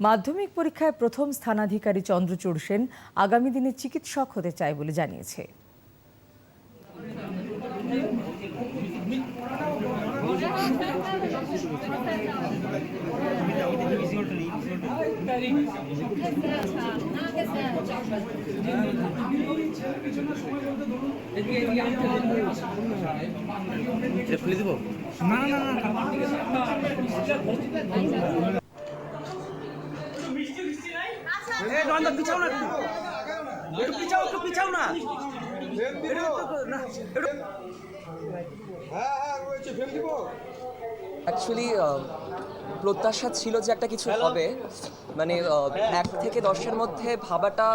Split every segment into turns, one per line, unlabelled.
মাধ্যমিক পরীক্ষায় প্রথম স্থানাধিকারী চন্দ্রচূড় সেন আগামী দিনে চিকিৎসক হতে চায় বলে জানিয়েছে।
ফেলে দিব
এ নন্দা পিছাও না একটু। একটু পিছাও একটু পিছাও না।
অ্যাকচুয়ালি প্রত্যাশা ছিল যে একটা কিছু হবে। মানে এক থেকে দশের মধ্যে ভাবাটা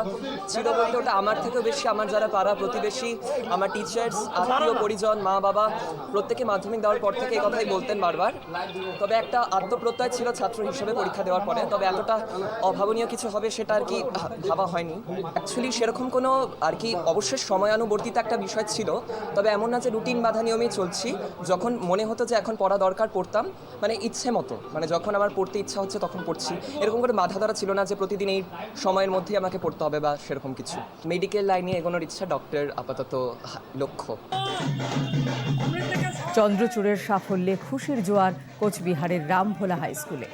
ছিল বলতে ওটা আমার থেকেও বেশি। আমার যারা পাড়া প্রতিবেশী আমার টিচার্স আত্মীয় পরিজন মা বাবা প্রত্যেকে মাধ্যমিক দেওয়ার পর থেকে এই কথাই বলতেন বারবার। তবে একটা আত্মপ্রত্যয় ছিল ছাত্র হিসেবে পরীক্ষা দেওয়ার পরে। তবে এতটা অভাবনীয় কিছু হবে সেটা আর কি ভাবা হয়নি। অ্যাকচুয়ালি সেরকম কোনো আর কি অবশ্যই সময়ানুবর্তিত একটা বিষয় ছিল। তবে এমন না যে রুটিন বাধা নিয়মেই চলছি। যখন মনে হতো যে এখন পড়া দরকার পড়তাম। মানে ইচ্ছে মতো। মানে যখন আমার পড়তে ইচ্ছা হচ্ছে তখন পড়ছি। এরকম করে বাধা ধরা ছিল না যে প্রতিদিন এই সময়ের মধ্যেই আমাকে পড়তে হবে বা সেরকম কিছু। মেডিকেল লাইনে এগোনোর ইচ্ছা ডক্টর আপাতত লক্ষ্য।
চন্দ্রচূড়ের সাফল্যে খুশির জোয়ার কোচবিহারের রামভোলা হাই স্কুলে।